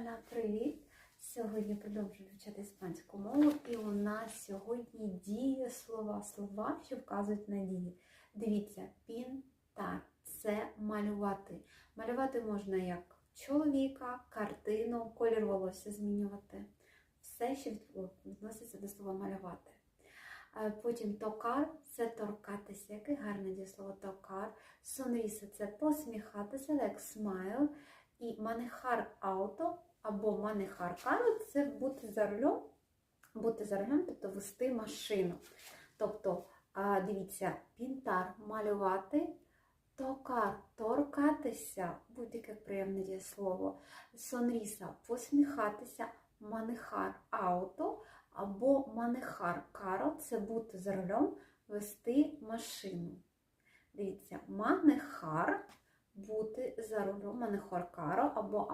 Оля, привіт! Сьогодні продовжую вивчати іспанську мову, і у нас сьогодні діє слова, слова, що вказують на дії. Дивіться, пінтар це малювати. Малювати можна як чоловіка, картину, колір волосся змінювати. Все, що відноситься до слова малювати. Потім токар це торкатися. Яке гарне дієслово токар. Сонріса це посміхатися, як смайл. І манехар ауто або манехар каро це бути за рулем, бути за рулем, тобто вести машину. Тобто, дивіться, пінтар малювати, токар торкатися, будь-яке приємне дієслово, сонріса посміхатися, манехар ауто або манехар каро це бути за рулем, вести машину. Дивіться, манехар бути за рулем манехар каро або